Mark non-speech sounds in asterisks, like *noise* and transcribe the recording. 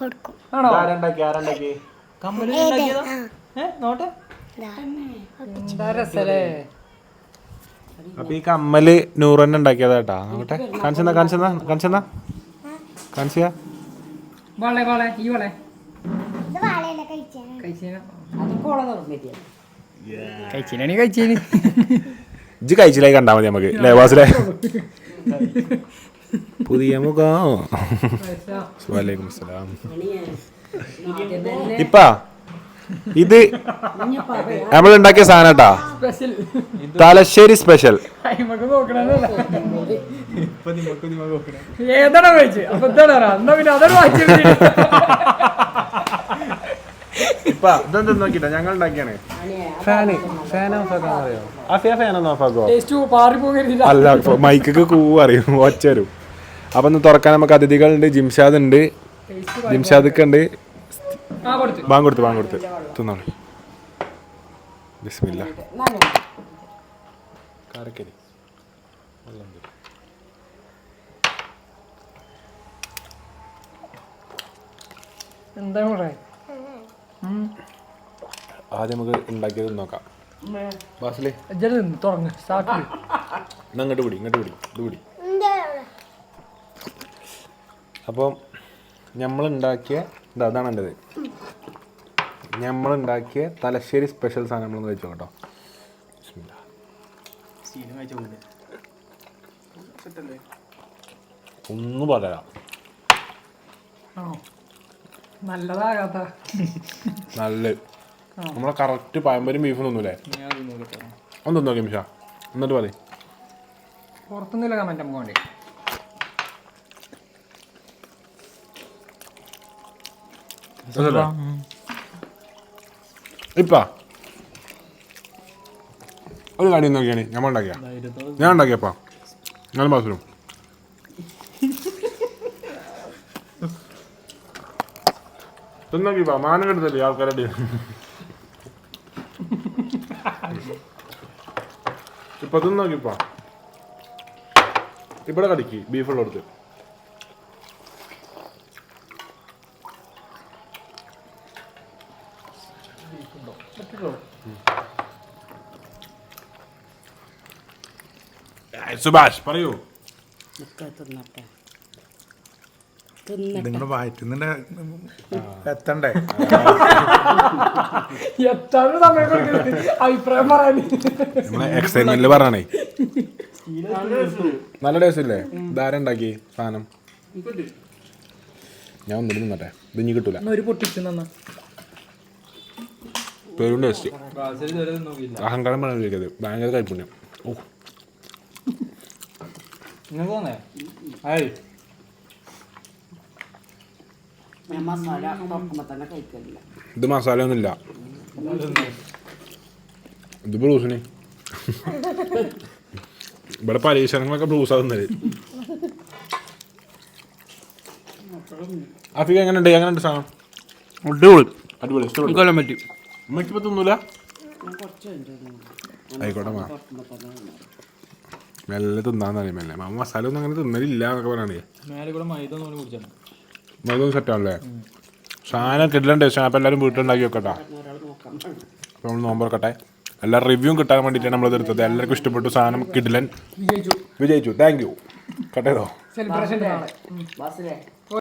കൊടുക്കും ആണോ? ആരുണ്ടാക്കി? ആരുണ്ടാക്കി? കമ്മൽ ഏത്? ഉണ്ടാക്കിയതാ? ആ, ഏ നോട്ടെ. ദാ. എന്താ രസല്ലേ? അപ്പൊ ഈ കമ്മൽ നൂറന്നെ ഉണ്ടാക്കിയതാ കേട്ടാ. നോക്കട്ടെ. കാണിച്ചെന്നാ കാണിച്ചെന്നാ കാണിച്ചെന്നാ കാണിച്ചാ വളെ വളെ ഈ വളെ. കഴിച്ചീന. കഴിച്ചീനാണ് കഴിച്ചീന് ഇജ്ജ് കഴിച്ചില്ലായി കണ്ടാ മതി നമുക്ക്. അല്ലേ വാസിലെ. *laughs* പുതിയ മുഖം. വലൈക്കും അസ്സലാം ഇപ്പ ഇത് നമ്മൾ ഉണ്ടാക്കിയ സാധനം കേട്ടാ? സ്പെഷ്യൽ തലശ്ശേരി സ്പെഷ്യൽ ഞങ്ങൾ ഉണ്ടാക്കിയാണ്. അല്ല മൈക്കൊക്കെ കൂ അറിയും. ഒച്ച വരും അപ്പൊ ഒന്ന് തുറക്കാൻ നമുക്ക് അതിഥികളുണ്ട്. ജിംഷാദ് ഉണ്ട്. ജിംഷാദ് ഉണ്ട്. ബാങ്ക് കൊടുത്ത് ബാങ്ക് കൊടുത്ത്. തിന്നോളി. ബിസ്മില്ല. കാരക്കരി. എന്താ ആദ്യം നമുക്ക് ഉണ്ടാക്കിയത് നോക്കാം. ബാസിലേ. തുടങ്ങ് ഇങ്ങോട്ട് പിടി ഇങ്ങോട്ട് പിടി ഇത് പിടി. അപ്പം നമ്മളുണ്ടാക്കിയ ഇതാ അതാണ് എന്റെത് നമ്മൾ ഉണ്ടാക്കിയ തലശ്ശേരി സ്പെഷ്യൽ സാധനം നമ്മളൊന്ന് വെച്ചോ കേട്ടോ ഒന്ന് ഒന്നും പറയാം നല്ലതാകാത്ത. നല്ല. നമ്മളെ കറക്റ്റ് പഴംപരും ബീഫും തിന്നൂലേ? ഒന്ന് നോക്കി മിഷ എന്നിട്ട് പറയും. പുറത്തുനിന്നില്ല കമന്റ് നമുക്ക് വേണ്ടി? ഇപ്പാ ഒരു കാര്യം നോക്കിയാണ് നമ്മൾ ഉണ്ടാക്കിയ? ഞാൻ ഉണ്ടാക്കിയപ്പാ ഞാൻ ബാത്റൂം. തിന്നോക്കിപ്പാ. മാനം കെടുത്തല്ലേ ആൾക്കാരുടെ ഇപ്പൊ തിന്നോക്കിപ്പാ. ഇവിടെ കടിക്ക്. ബീഫുള്ള കൊടുത്ത് സുഭാഷ് പറയൂ. നിങ്ങളുടെ വയറ്റുന്നുണ്ട്. എത്തണ്ടേ? എത്താനും സമയം അഭിപ്രായം പറയാൻ. നമ്മളെ എക്സൈറ്റ്മെന്റിൽ പറയണേ നല്ല ടേസ്റ്റ് ഇല്ലേ ധാര ഉണ്ടാക്കി സാധനം. ഞാൻ ഒന്നും നിന്നട്ടെ ഇത് ഇനി കിട്ടൂല. ഒരു പൊട്ടിച്ചു നന്ന പേരും ടേസ്റ്റ് അഹങ്കാരം പറഞ്ഞത് ഭയങ്കര കൈപ്പുണ്യം ഓ ഇത് മസാല ഒന്നുമില്ല. ഇത് ബ്ലൂസിന്. ഇവിടെ പരീക്ഷണങ്ങളൊക്കെ ബ്ലൂസാ തിന്നത് അഫിക എങ്ങനെയുണ്ട്? എങ്ങനെയുണ്ട് സാധനം? അടിപൊളി. അടിപൊളി. കൊല്ലം പറ്റി. ഉമ്മയ്ക്കിപ്പോ തിന്നൂല? ഞാൻ കുറച്ച് കഴിഞ്ഞു ആയിക്കോട്ടെ മാ. മെല്ലെ തിന്നാന്ന് മെല്ലെ. മാമ മസാല ഒന്നും അങ്ങനെ തിന്നലില്ല എന്നൊക്കെ പറയണേ. മേലെ കൂടെ മൈദ ഒന്നും കുടിച്ചാണ് അതൊന്നും സെറ്റാണല്ലേ സാധനം കിട്ടില്ല ടേസ്റ്റ് അപ്പം എല്ലാവരും വീട്ടിലുണ്ടാക്കി വെക്കട്ടോ. അപ്പോൾ നമ്മൾ നോമ്പറക്കട്ടെ എല്ലാ റിവ്യൂ കിട്ടാൻ വേണ്ടിയിട്ടാണ് നമ്മൾ എടുത്തത്. എല്ലാവർക്കും ഇഷ്ടപ്പെട്ടു സാധനം കിടിലൻ വിജയിച്ചു. Thank you കട്ടേതോ celebration